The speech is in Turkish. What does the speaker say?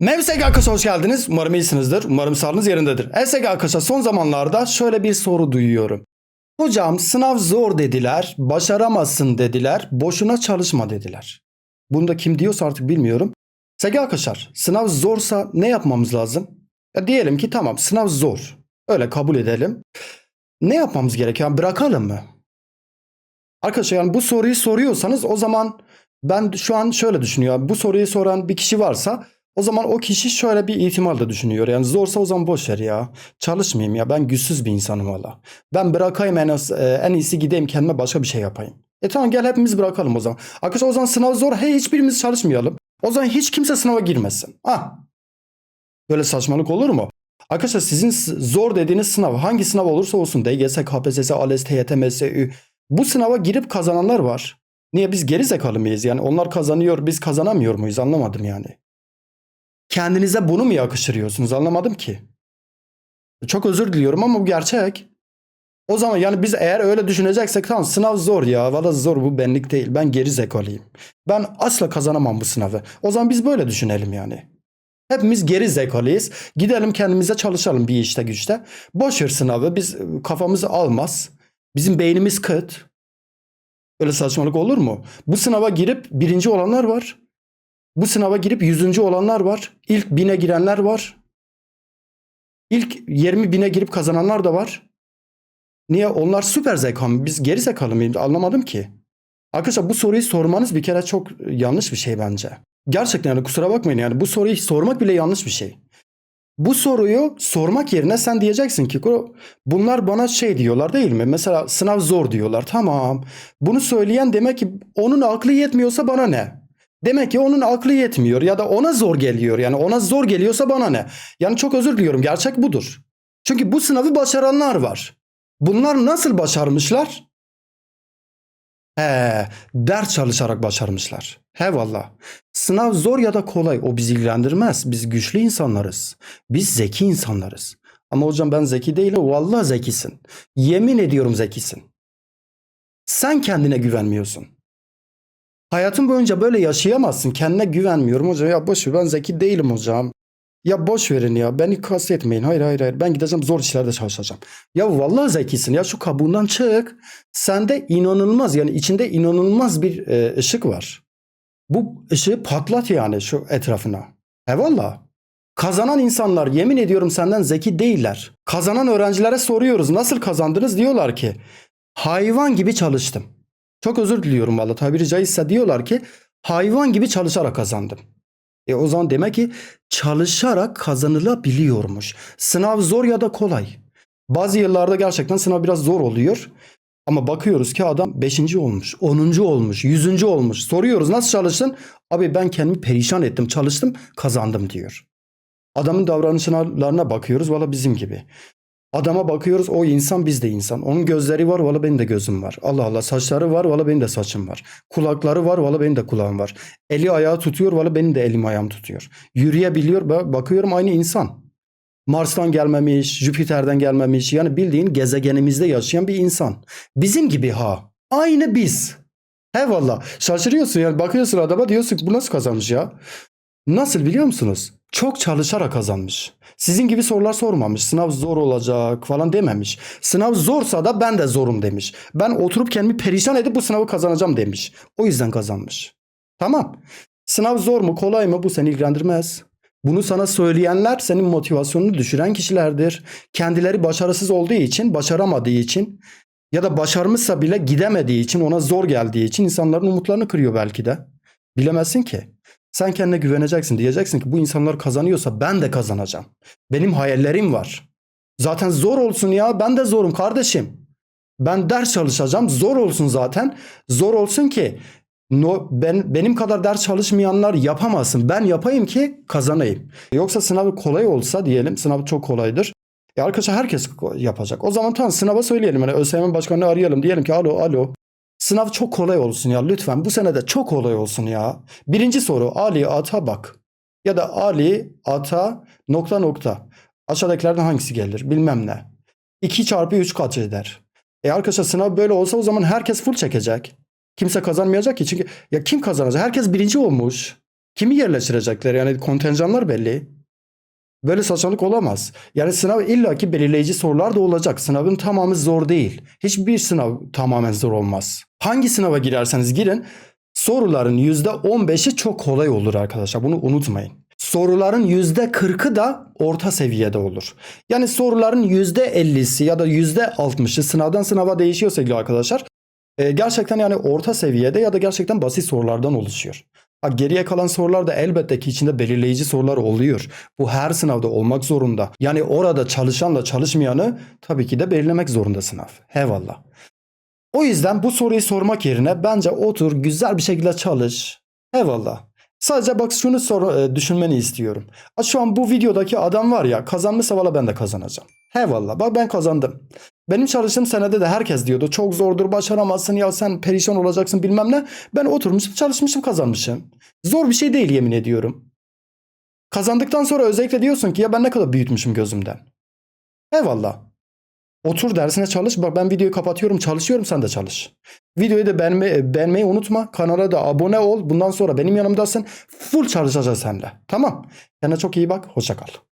Mevsek arkadaşlar hoş geldiniz. Umarım iyisinizdir. Umarım sağlığınız yerindedir. ESG arkadaşlar son zamanlarda şöyle bir soru duyuyorum. Hocam sınav zor dediler, başaramazsın dediler, boşuna çalışma dediler. Bunu da kim diyorsa artık bilmiyorum. Sevgili arkadaşlar sınav zorsa ne yapmamız lazım? Ya diyelim ki tamam sınav zor. Öyle kabul edelim. Ne yapmamız gerekiyor? Bırakalım mı? Arkadaşlar yani bu soruyu soruyorsanız o zaman ben şu an şöyle düşünüyorum. Bu soruyu soran bir kişi varsa o zaman o kişi şöyle bir ihtimal de düşünüyor. Yani zorsa o zaman boş ver ya. Çalışmayayım ya. Ben güçsüz bir insanım valla. Ben bırakayım en, az, e, en iyisi gideyim kendime başka bir şey yapayım. E tamam gel hepimiz bırakalım o zaman. Arkadaşlar o zaman sınav zor. Hey hiçbirimiz çalışmayalım. O zaman hiç kimse sınava girmesin. Ah. Böyle saçmalık olur mu? Arkadaşlar sizin zor dediğiniz sınav hangi sınav olursa olsun DGS, KPSS, ALES, TYT, MSÜ bu sınava girip kazananlar var. Niye biz geri zekalı mıyız? Yani onlar kazanıyor biz kazanamıyor muyuz? Anlamadım yani. Kendinize bunu mu yakıştırıyorsunuz? Anlamadım ki. Çok özür diliyorum ama bu gerçek. O zaman yani biz eğer öyle düşüneceksek tamam sınav zor ya. Valla zor bu benlik değil. Ben geri zekalıyım. Ben asla kazanamam bu sınavı. O zaman biz böyle düşünelim yani. Hepimiz geri zekalıyız. Gidelim kendimize çalışalım bir işte güçte. Boş ver sınavı. Biz kafamız almaz. Bizim beynimiz kıt. Öyle saçmalık olur mu? Bu sınava girip birinci olanlar var. Bu sınava girip yüzüncü olanlar var. İlk bine girenler var. İlk 20 bine girip kazananlar da var. Niye? Onlar süper zeka mı? Biz geri zekalı mıyız? Anlamadım ki. Arkadaşlar bu soruyu sormanız bir kere çok yanlış bir şey bence. Gerçekten yani kusura bakmayın yani bu soruyu sormak bile yanlış bir şey. Bu soruyu sormak yerine sen diyeceksin ki bunlar bana şey diyorlar değil mi? Mesela sınav zor diyorlar. Tamam. Bunu söyleyen demek ki onun aklı yetmiyorsa bana ne? Demek ki onun aklı yetmiyor ya da ona zor geliyor. Yani ona zor geliyorsa bana ne? Yani çok özür diliyorum. Gerçek budur. Çünkü bu sınavı başaranlar var. Bunlar nasıl başarmışlar? He, ders çalışarak başarmışlar. He valla. Sınav zor ya da kolay o bizi ilgilendirmez. Biz güçlü insanlarız. Biz zeki insanlarız. Ama hocam ben zeki değilim. Vallahi zekisin. Yemin ediyorum zekisin. Sen kendine güvenmiyorsun. Hayatın boyunca böyle yaşayamazsın. Kendine güvenmiyorum hocam. Ya boş ver ben zeki değilim hocam. Ya boş verin ya. Beni kastetmeyin. Hayır hayır hayır. Ben gideceğim zor işlerde çalışacağım. Ya vallahi zekisin. Ya şu kabuğundan çık. Sende inanılmaz yani içinde inanılmaz bir e, ışık var. Bu ışığı patlat yani şu etrafına. Eyvallah. Kazanan insanlar yemin ediyorum senden zeki değiller. Kazanan öğrencilere soruyoruz nasıl kazandınız diyorlar ki hayvan gibi çalıştım. Çok özür diliyorum valla tabiri caizse diyorlar ki hayvan gibi çalışarak kazandım. E o zaman demek ki çalışarak kazanılabiliyormuş. Sınav zor ya da kolay. Bazı yıllarda gerçekten sınav biraz zor oluyor. Ama bakıyoruz ki adam 5. olmuş, 10. olmuş, 100. olmuş. Soruyoruz nasıl çalıştın? Abi ben kendimi perişan ettim, çalıştım, kazandım diyor. Adamın davranışlarına bakıyoruz valla bizim gibi. Adama bakıyoruz o insan biz de insan. Onun gözleri var valla benim de gözüm var. Allah Allah saçları var valla benim de saçım var. Kulakları var valla benim de kulağım var. Eli ayağı tutuyor valla benim de elim ayağım tutuyor. Yürüyebiliyor ba- bakıyorum aynı insan. Mars'tan gelmemiş, Jüpiter'den gelmemiş. Yani bildiğin gezegenimizde yaşayan bir insan. Bizim gibi ha. Aynı biz. He valla. Şaşırıyorsun yani bakıyorsun adama diyorsun bu nasıl kazanmış ya? Nasıl biliyor musunuz? Çok çalışarak kazanmış. Sizin gibi sorular sormamış. Sınav zor olacak falan dememiş. Sınav zorsa da ben de zorum demiş. Ben oturup kendimi perişan edip bu sınavı kazanacağım demiş. O yüzden kazanmış. Tamam. Sınav zor mu kolay mı bu seni ilgilendirmez. Bunu sana söyleyenler senin motivasyonunu düşüren kişilerdir. Kendileri başarısız olduğu için, başaramadığı için ya da başarmışsa bile gidemediği için, ona zor geldiği için insanların umutlarını kırıyor belki de. Bilemezsin ki. Sen kendine güveneceksin. Diyeceksin ki bu insanlar kazanıyorsa ben de kazanacağım. Benim hayallerim var. Zaten zor olsun ya. Ben de zorum kardeşim. Ben ders çalışacağım. Zor olsun zaten. Zor olsun ki no, ben benim kadar ders çalışmayanlar yapamasın. Ben yapayım ki kazanayım. Yoksa sınav kolay olsa diyelim. Sınav çok kolaydır. E arkadaşlar herkes yapacak. O zaman tamam sınava söyleyelim. Yani ÖSYM başkanını arayalım. Diyelim ki alo alo. Sınav çok kolay olsun ya lütfen. Bu sene de çok kolay olsun ya. Birinci soru Ali Ata bak. Ya da Ali Ata nokta nokta. Aşağıdakilerden hangisi gelir bilmem ne. 2 çarpı 3 kaç eder? E arkadaşlar sınav böyle olsa o zaman herkes full çekecek. Kimse kazanmayacak ki çünkü ya kim kazanacak? Herkes birinci olmuş. Kimi yerleştirecekler? Yani kontenjanlar belli. Böyle saçmalık olamaz. Yani sınav illaki belirleyici sorular da olacak. Sınavın tamamı zor değil. Hiçbir sınav tamamen zor olmaz. Hangi sınava girerseniz girin soruların %15'i çok kolay olur arkadaşlar. Bunu unutmayın. Soruların %40'ı da orta seviyede olur. Yani soruların %50'si ya da %60'ı sınavdan sınava değişiyor sevgili arkadaşlar. Ee, gerçekten yani orta seviyede ya da gerçekten basit sorulardan oluşuyor. Ha, geriye kalan sorular da elbette ki içinde belirleyici sorular oluyor. Bu her sınavda olmak zorunda. Yani orada çalışanla çalışmayanı tabii ki de belirlemek zorunda sınav. Eyvallah. O yüzden bu soruyu sormak yerine bence otur güzel bir şekilde çalış. Eyvallah. Sadece bak şunu sor, e, düşünmeni istiyorum. Şu an bu videodaki adam var ya kazanmışsa valla ben de kazanacağım. Eyvallah bak ben kazandım. Benim çalıştığım senede de herkes diyordu çok zordur başaramazsın ya sen perişan olacaksın bilmem ne. Ben oturmuşum çalışmışım kazanmışım. Zor bir şey değil yemin ediyorum. Kazandıktan sonra özellikle diyorsun ki ya ben ne kadar büyütmüşüm gözümden. Eyvallah. Otur dersine çalış. Bak ben videoyu kapatıyorum çalışıyorum sen de çalış. Videoyu da beğenme, beğenmeyi unutma. Kanala da abone ol. Bundan sonra benim yanımdasın. Full çalışacağız seninle. Tamam. Kendine çok iyi bak. Hoşça kal.